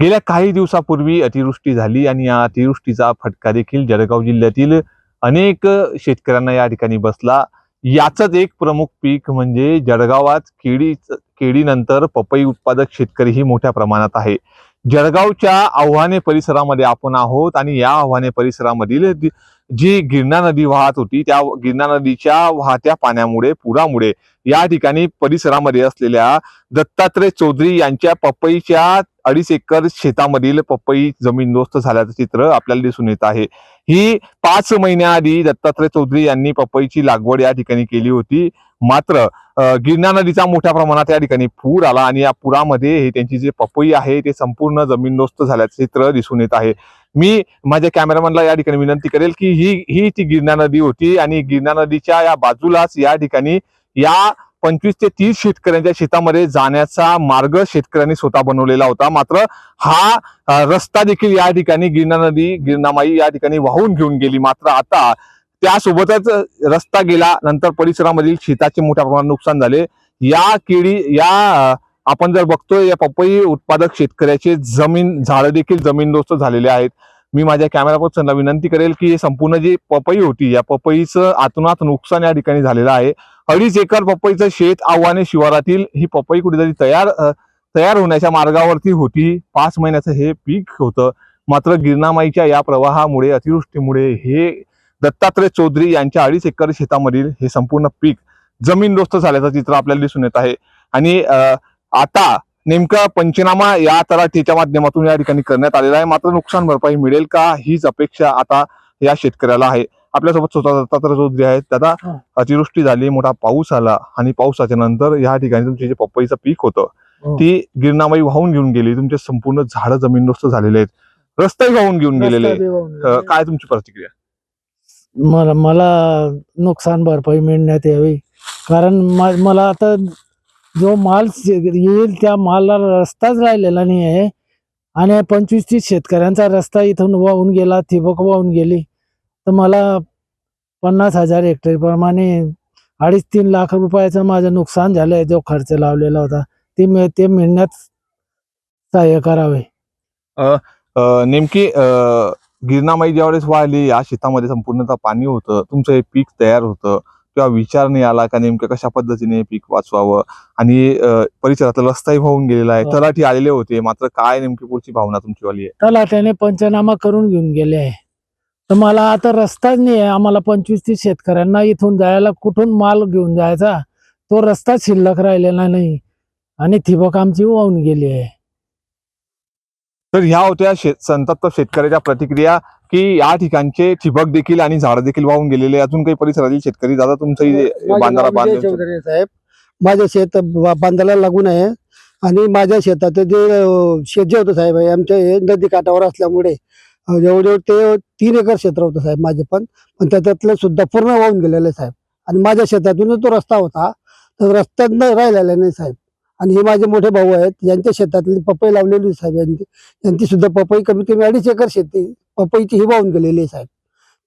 गेल्या काही दिवसापूर्वी अतिवृष्टी झाली आणि या अतिवृष्टीचा फटका देखील जळगाव जिल्ह्यातील अनेक शेतकऱ्यांना या ठिकाणी बसला. याचंच एक प्रमुख पीक म्हणजे जळगावात केळी केळीनंतर पपई उत्पादक शेतकरीही मोठ्या प्रमाणात आहे. जळगावच्या आव्हाने परिसरामध्ये आपण आहोत आणि या आव्हाने परिसरामधील जी- गिरणा नदी वाहत होती त्या गिरणा नदीच्या वाहत्या पाण्यामुळे पुरामुळे या ठिकाणी परिसरामध्ये असलेल्या दत्तात्रय चौधरी यांच्या पपईच्या अडीच एकर शेतामधील पपई जमीनदोस्त झाल्याचं चित्र आपल्याला दिसून येत आहे. ही पाच महिन्याआधी दत्तात्रय चौधरी यांनी पपईची लागवड या ठिकाणी केली होती. मात्र गिरणा नदीचा मोठ्या प्रमाणात या ठिकाणी पूर आला आणि या पुरामध्ये हे त्यांची जे पपई आहे ते संपूर्ण जमीनदोस्त झाल्याचं चित्र दिसून येत आहे. मी माझ्या कॅमेरामॅनला या ठिकाणी विनंती करेल की ही ही ती गिरणा नदी होती आणि गिरणा नदीच्या या बाजूलाच या ठिकाणी या पंचवीस ते तीस शेतकऱ्यांच्या शेतामध्ये जाण्याचा मार्ग शेतकऱ्यांनी स्वतः बनवलेला होता. मात्र हा रस्ता देखील या ठिकाणी गिरणा नदी गिरणामाई या ठिकाणी वाहून घेऊन गेली. मात्र आता त्यासोबतच रस्ता गेला नंतर परिसरामधील शेताचे मोठ्या प्रमाणात नुकसान झाले. या केळी या आपण जर बघतोय या पपई उत्पादक शेतकऱ्याचे जमीन झाडं देखील जमीनदोस्त झालेले आहेत. मी माझ्या कॅमेरा विनंती करेल की हे संपूर्ण जी पपई होती या पपईचं आतुनात नुकसान या ठिकाणी झालेलं आहे. अडीच एकर पपईचं शेत आव्हाने शिवारातील ही पपई कुठेतरी तयार तयार होण्याच्या मार्गावरती होती. पाच महिन्याचं हे पीक होतं. मात्र गिरणामाईच्या या प्रवाहामुळे अतिवृष्टीमुळे हे दत्तात्रय चौधरी यांच्या अडीच एकर शेतामधील हे संपूर्ण पीक जमीनदोस्त झाल्याचं चित्र आपल्याला दिसून येत आहे आणि आता नेमका पंचनामा या तलाठीच्या माध्यमातून या ठिकाणी करण्यात आलेला आहे मात्र नुकसान भरपाई मिळेल का हीच अपेक्षा आता या शेतकऱ्याला आहे आपल्यासोबत स्वतः दत्तात्रय चौधरी आहेत दादा हा. अतिवृष्टी झाली मोठा पाऊस आला आणि पावसाच्या नंतर या ठिकाणी तुमचे जे पपईचं पीक होतं हो. ती गिरणामाई वाहून घेऊन गेली तुमचे संपूर्ण झाडं जमीनदोस्त झालेले आहेत रस्ताही वाहून घेऊन गेलेले. रस्ता. काय तुमची प्रतिक्रिया मला मला नुकसान भरपाई मिळण्यात यावी. कारण म- मला आता जो माल येईल त्या मालाला रस्ताच राहिलेला नाही आहे आणि पंचवीस तीस शेतकऱ्यांचा रस्ता इथून वाहून गेला ठिबक वाहून गेली. तर मला पन्नास हजार हेक्टरप्रमाणे अडीच तीन लाख रुपयाचं माझं नुकसान झालं आहे जो खर्च लावलेला होता. ते मिळ ते मिळण्यात सहाय्य करावे. नेमकी गिरणामाई ज्यावेळेस वाहिली या शेतामध्ये संपूर्णतः पाणी होतं तुमचं हे पीक तयार होतं किंवा विचार नाही आला का नेमकं कशा पद्धतीने पीक वाचवावं? आणि अ, परिसरातला रस्ताही वाहून गेलेला आहे. हो. तलाठी आलेले होते मात्र काय नेमकी पुढची भावना तुमची वाली आहे? तलाट्याने पंचनामा करून घेऊन गेले आहे. तर मला आता रस्ताच नाही आहे. आम्हाला पंचवीस तीस शेतकऱ्यांना इथून जायला कुठून माल घेऊन जायचा? तो रस्ता शिल्लक राहिलेला नाही. आणि ठिबक आमची वाहून गेली आहे. तर ह्या होत्या शेत संतप्त शेतकऱ्याच्या प्रतिक्रिया की या ठिकाणचे ठिबक देखील आणि झाडं देखील वाहून गेलेले अजून काही परिसरातील शेतकरी दादा तुमचं बांधारा नाव विजय बांध चौधरी साहेब. माझं शेत बांधायला लागून आहे आणि माझ्या शेतात जे शेत जे होतं साहेब आमच्या हे नदी काठावर असल्यामुळे जवळजवळ ते तीन एकर क्षेत्र होतं साहेब माझे पण. पण त्याच्यातलं सुद्धा पूर्ण वाहून गेलेलं आहे साहेब. आणि माझ्या शेतातूनच तो रस्ता होता. तर रस्त्यात न राहिलेला नाही साहेब. आणि हे माझे मोठे भाऊ आहेत यांच्या शेतातली पपई लावलेली साहेब. यांची यांची सुद्धा पपई कमीत कमी अडीच एकर शेती पपईची ही वाहून गेलेली आहे साहेब.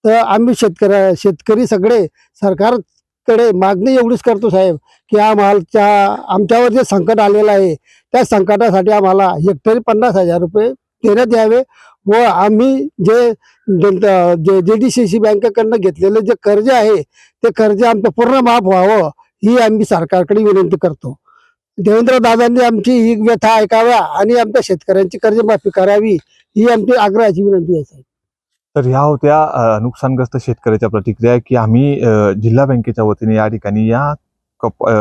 तर आम्ही शेतकऱ्या शेतकरी सगळे सरकारकडे मागणी एवढीच करतो साहेब की आम्हाला आमच्यावर जे संकट आलेलं आहे त्या संकटासाठी आम्हाला हेक्टरी पन्नास हजार रुपये देण्यात यावे व आम्ही जे जे जे डी सी सी बँकेकडनं घेतलेले जे कर्ज आहे ते कर्ज आमचं पूर्ण माफ व्हावं ही आम्ही सरकारकडे विनंती करतो. देवेंद्र दादांनी आमची ही व्यथा ऐकाव्या आणि आमच्या शेतकऱ्यांची कर्जमाफी करावी ही आमची आग्रहाची विनंती आहे साहेब. तर ह्या होत्या अ, नुकसानग्रस्त शेतकऱ्याच्या प्रतिक्रिया की आम्ही अ, जिल्हा बँकेच्या वतीने या ठिकाणी या कप अ,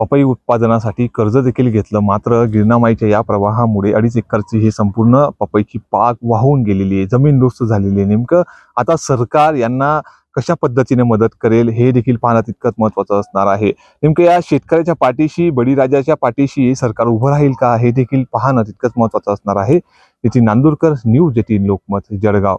पपई उत्पादनासाठी कर्ज देखील घेतलं. मात्र गिरणामाईच्या या प्रवाहामुळे अडीच एकरची ही संपूर्ण पपईची पाक वाहून गेलेली आहे. जमीन दोस्त झालेली आहे नेमकं. आता सरकार यांना कशा पद्धतीने मदत करेल हे देखील पाहणं तितकंच महत्वाचं असणार आहे. नेमकं या शेतकऱ्याच्या पाठीशी बळीराजाच्या पाठीशी सरकार उभं राहील का हे देखील पाहणं तितकंच महत्वाचं असणार आहे. Nitin Nandurkar news eighteen Lokmat Jalgaon.